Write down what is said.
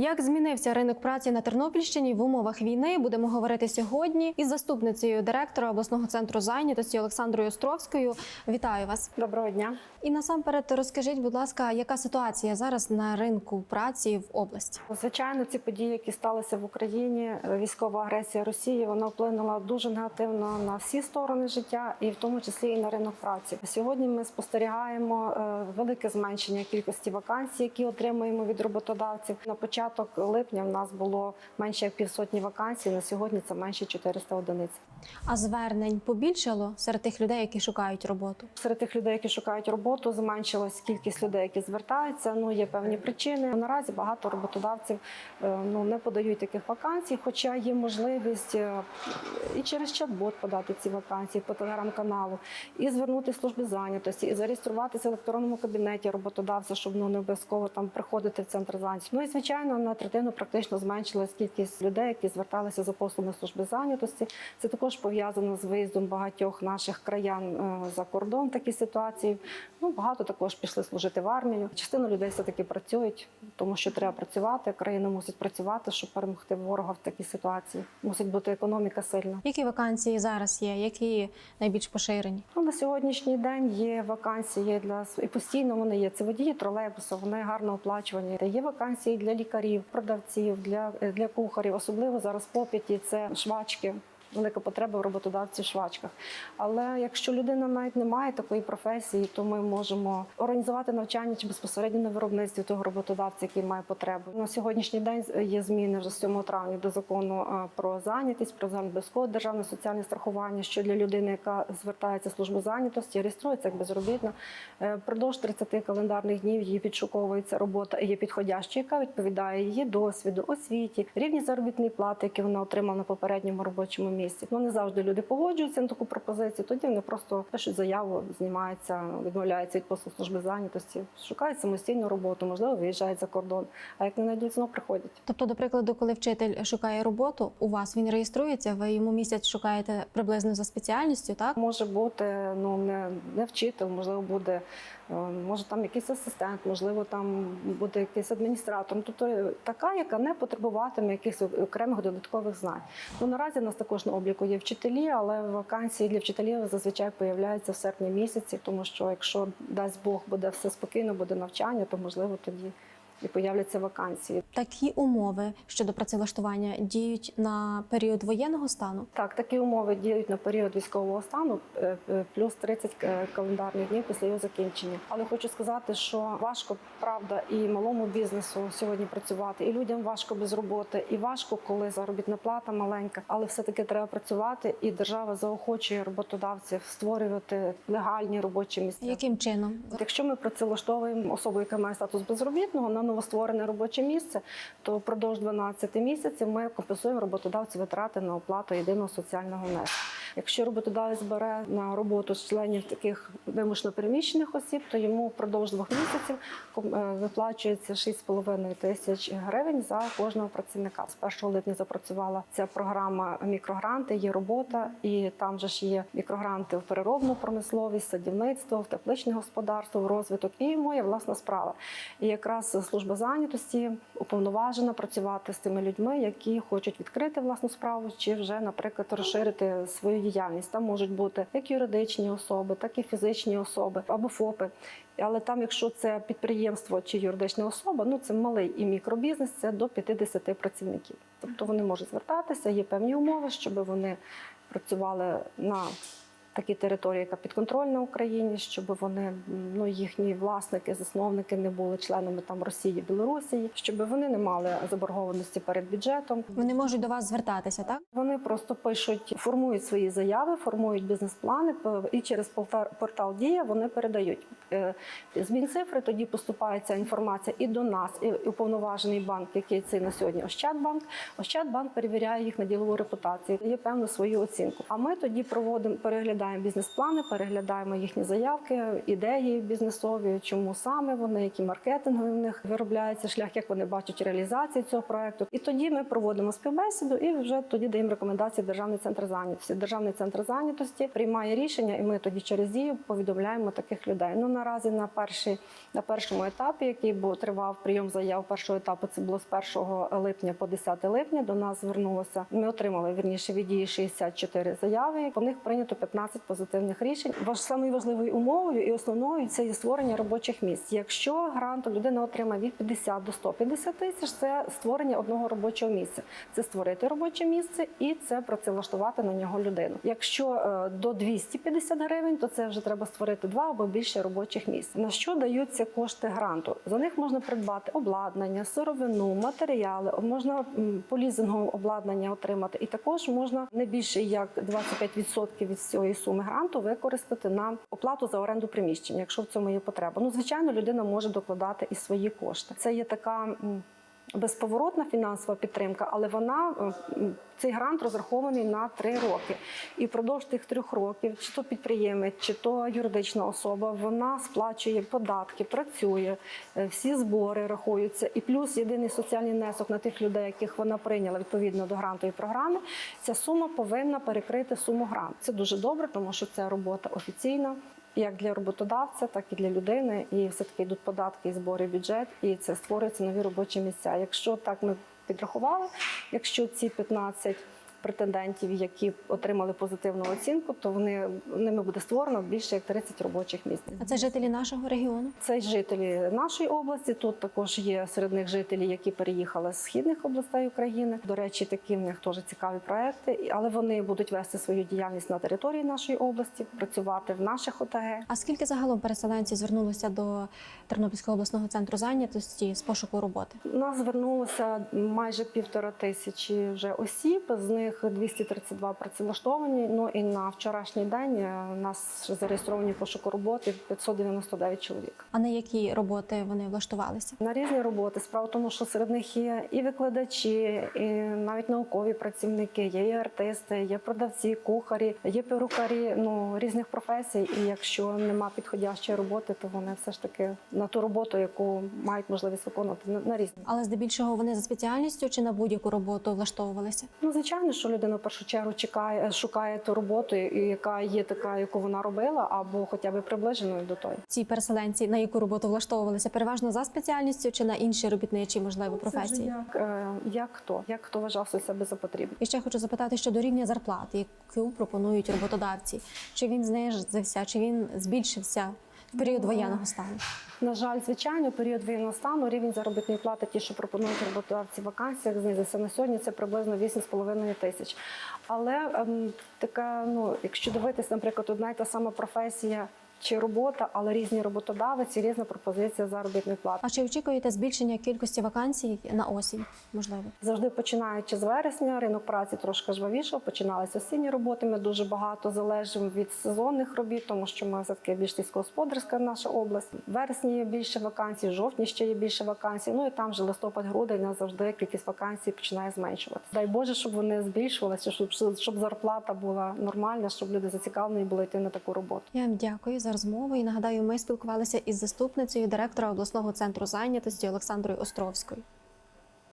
Як змінився ринок праці на Тернопільщині в умовах війни? Будемо говорити сьогодні із заступницею директора обласного центру зайнятості Олександрою Островською. Вітаю вас! Доброго дня. І насамперед розкажіть, будь ласка, яка ситуація зараз на ринку праці в області? Звичайно, ці події, які сталися в Україні, військова агресія Росії, вона вплинула дуже негативно на всі сторони життя, і в тому числі і на ринок праці. Сьогодні ми спостерігаємо е, велике зменшення кількості вакансій, які отримуємо від роботодавців. На початок липня в нас було менше як півсотні вакансій. На сьогодні це менше 400 одиниць. А звернень побільшало серед тих людей, які шукають роботу? Серед тих людей, які шукають роботу, зменшилась кількість людей, які звертаються. Ну є певні причини. Наразі багато роботодавців е, ну не подають таких вакансій, хоча є можливість е, і через чат-бот подати ці вакансії по телеграм-каналу, і звернутися в служби зайнятості, і зареєструватися в електронному кабінеті роботодавця, щоб ну не обов'язково там приходити в центр зайнятості. Ну і звичайно, на третину практично зменшилась кількість людей, які зверталися за послугами служби зайнятості. Це також пов'язано з виїздом багатьох наших краян е, за кордон. в Такі ситуації. Ну багато також пішли служити в армію. Частина людей все таки працюють, тому що треба працювати. Країна мусить працювати, щоб перемогти ворога в такій ситуації. Мусить бути економіка сильна. Які вакансії зараз є? Які найбільш поширені? Ну, на сьогоднішній день є вакансії для і постійно вони є. Це водії тролейбусу, вони гарно оплачувані. Є вакансії для лікарів, продавців, для, для кухарів. Особливо зараз попиті це швачки. Велика потреба в роботодавців в швачках. Але якщо людина навіть не має такої професії, то ми можемо організувати навчання чи безпосередньо на виробництві того роботодавця, який має потребу. На сьогоднішній день є зміни вже з 7 травня до закону е, про зайнятість, про загальнобов'язкове державне соціальне страхування, що для людини, яка звертається в службу зайнятості, реєструється як безробітна. е, Впродовж 30 календарних днів їй підшуковується робота є підходяща, яка відповідає її досвіду, освіті, рівні заробітної плати, які вона отримала на попередньому робочому місці. Ну не завжди люди погоджуються на таку пропозицію. Тоді вони просто пишуть заяву, знімаються, відмовляються від послуг служби зайнятості, шукають самостійну роботу, можливо, виїжджають за кордон. А як не знайдуть, знову приходять. Тобто, до прикладу, коли вчитель шукає роботу, у вас він реєструється, ви йому місяць шукаєте приблизно за спеціальністю, так? Може бути ну не, не вчитель, можливо, буде е, може там якийсь асистент, можливо, там буде якийсь адміністратор. Тобто така, яка не потребуватиме якихось окремих додаткових знань. Ну наразі нас також на обліку є вчителі, але вакансії для вчителів зазвичай появляються в серпні місяці, тому що якщо дасть Бог буде все спокійно, буде навчання, то можливо тоді і появляться вакансії. Такі умови щодо працевлаштування діють на період воєнного стану. Так, такі умови діють на період військового стану е, е, плюс 30 календарних днів після його закінчення. Але хочу сказати, що важко правда і малому бізнесу сьогодні працювати, і людям важко без роботи, і важко, коли заробітна плата маленька. Але все таки треба працювати, і держава заохочує роботодавців створювати легальні робочі місця. Яким чином? Якщо ми працевлаштовуємо особу, яка має статус безробітного на новостворене робоче місце, то впродовж 12 місяців ми компенсуємо роботодавцю витрати на оплату єдиного соціального внеску. Якщо роботодавець бере на роботу членів таких вимушено переміщених осіб, то йому впродовж двох місяців е, виплачується 6,5 тисяч гривень за кожного працівника. З 1 липня запрацювала ця програма мікрогранти, є робота, і там же ж є мікрогранти в переробну промисловість, садівництво, в тепличне господарство, в розвиток і моя власна справа. І якраз служба зайнятості уповноважена працювати з тими людьми, які хочуть відкрити власну справу, чи вже, наприклад, розширити свою діяльність. Там можуть бути як юридичні особи, так і фізичні особи або ФОПи. Але там, якщо це підприємство чи юридична особа, ну це малий і мікробізнес, це до 50 працівників. Тобто вони можуть звертатися, є певні умови, щоб вони працювали на такій території, яка підконтрольна Україні, щоб вони ну їхні власники, засновники не були членами там Росії, Білорусі, щоб вони не мали заборгованості перед бюджетом. Вони можуть до вас звертатися, так? Вони просто пишуть, формують свої заяви, формують бізнес-плани і через портал- Дія вони передають Е, з Мінцифри. Тоді поступає ця інформація і до нас, і уповноважений банк, який це на сьогодні Ощадбанк. Ощадбанк перевіряє їх на ділову репутацію, дає певну свою оцінку. А ми тоді проводимо, переглядаємо переглядаємо бізнес-плани, переглядаємо їхні заявки, ідеї бізнесові, чому саме вони, які маркетингові в них виробляється шлях, як вони бачать реалізацію цього проекту. І тоді ми проводимо співбесіду і вже тоді даємо рекомендації Державний центр зайнятості. Державний центр зайнятості приймає рішення, і ми тоді через дію повідомляємо таких людей. Ну наразі на перший на першому етапі, який був тривав прийом заяв першого етапу, це було з 1 липня по 10 липня. До нас звернулося. Ми отримали вірніше від дії 64 заяви. По них прийнято 15 позитивних рішень. Важ самою важливою умовою і основною це є створення робочих місць. Якщо гранту людина отримає від 50 до 150 тисяч, це створення одного робочого місця. Це створити робоче місце і це працевлаштувати на нього людину. Якщо е, до 250 гривень, то це вже треба створити два або більше робочих місць. На що даються кошти гранту? За них можна придбати обладнання, сировину, матеріали, можна по лізингу обладнання отримати, і також можна не більше як 25% від цієї суми гранту використати на оплату за оренду приміщення, якщо в цьому є потреба. Ну звичайно, людина може докладати і свої кошти. Це є така. Безповоротна фінансова підтримка, але вона е, цей грант розрахований на три роки. І впродовж тих трьох років, чи то підприємець, чи то юридична особа, вона сплачує податки, працює, е, всі збори рахуються. І плюс єдиний соціальний внесок на тих людей, яких вона прийняла відповідно до грантової програми. Ця сума повинна перекрити суму гранту. Це дуже добре, тому що це робота офіційна. Як для роботодавця, так і для людини, і все таки йдуть податки і збори в бюджет, і це створюються нові робочі місця. Якщо так ми підрахували, якщо ці 15 претендентів, які отримали позитивну оцінку, то вони ними буде створено більше як 30 робочих місць. А це жителі нашого регіону. Це жителі нашої області. Тут також є серед них жителі, які переїхали з східних областей України. До речі, такі в них теж цікаві проекти, але вони будуть вести свою діяльність на території нашої області, працювати в наших ОТГ. А скільки загалом переселенців звернулося до Тернопільського обласного центру зайнятості з пошуку роботи? У нас звернулося майже півтора тисячі вже осіб. З них 232 працевлаштовані. Ну і на вчорашній день е, у нас зареєстровані пошуку роботи 599 чоловік. А на які роботи вони влаштувалися? На різні роботи. Справа в тому, що серед них є і викладачі, і навіть наукові працівники, є і артисти, є продавці, кухарі, є перукарі ну різних професій. І якщо нема підходящої роботи, то вони все ж таки на ту роботу, яку мають можливість виконувати на різні. Але здебільшого вони за спеціальністю чи на будь-яку роботу влаштовувалися? Ну, звичайно, що людина в першу чергу чекає, шукає ту роботу, яка є така, яку вона робила, або хоча б приближеною до тої. Ці переселенці на яку роботу влаштовувалися? Переважно за спеціальністю чи на інші робітничі, можливо, Це професії? Як, е, як хто? Як хто вважав себе за потрібне? І ще хочу запитати щодо рівня зарплати, яку пропонують роботодавці. Чи він знизився, чи він збільшився в період воєнного стану? На жаль, звичайно, період воєнного стану рівень заробітної плати, ті, що пропонують роботодавці в вакансіях, знизився на сьогодні. Це приблизно 8,5 тисяч. Але ем, така, ну, якщо дивитися, наприклад, одна й та сама професія чи робота, але різні роботодавці, різна пропозиція заробітної плати. А чи очікуєте збільшення кількості вакансій на осінь? Можливо, Завжди починаючи з вересня, ринок праці трошки жвавішав, починалися осінні роботи. Ми дуже багато залежимо від сезонних робіт, тому що ми все-таки більш сільськогосподарська наша область. В вересні є більше вакансій, в жовтні ще є більше вакансій. Ну і там вже листопад-грудень нас завжди кількість вакансій починає зменшуватися. Дай Боже, щоб вони збільшувалися, щоб, щоб зарплата була нормальна, щоб люди зацікавлені були йти на таку роботу. я вам дякую за розмову і нагадаю, ми спілкувалися із заступницею директора обласного центру зайнятості Олександрою Островською.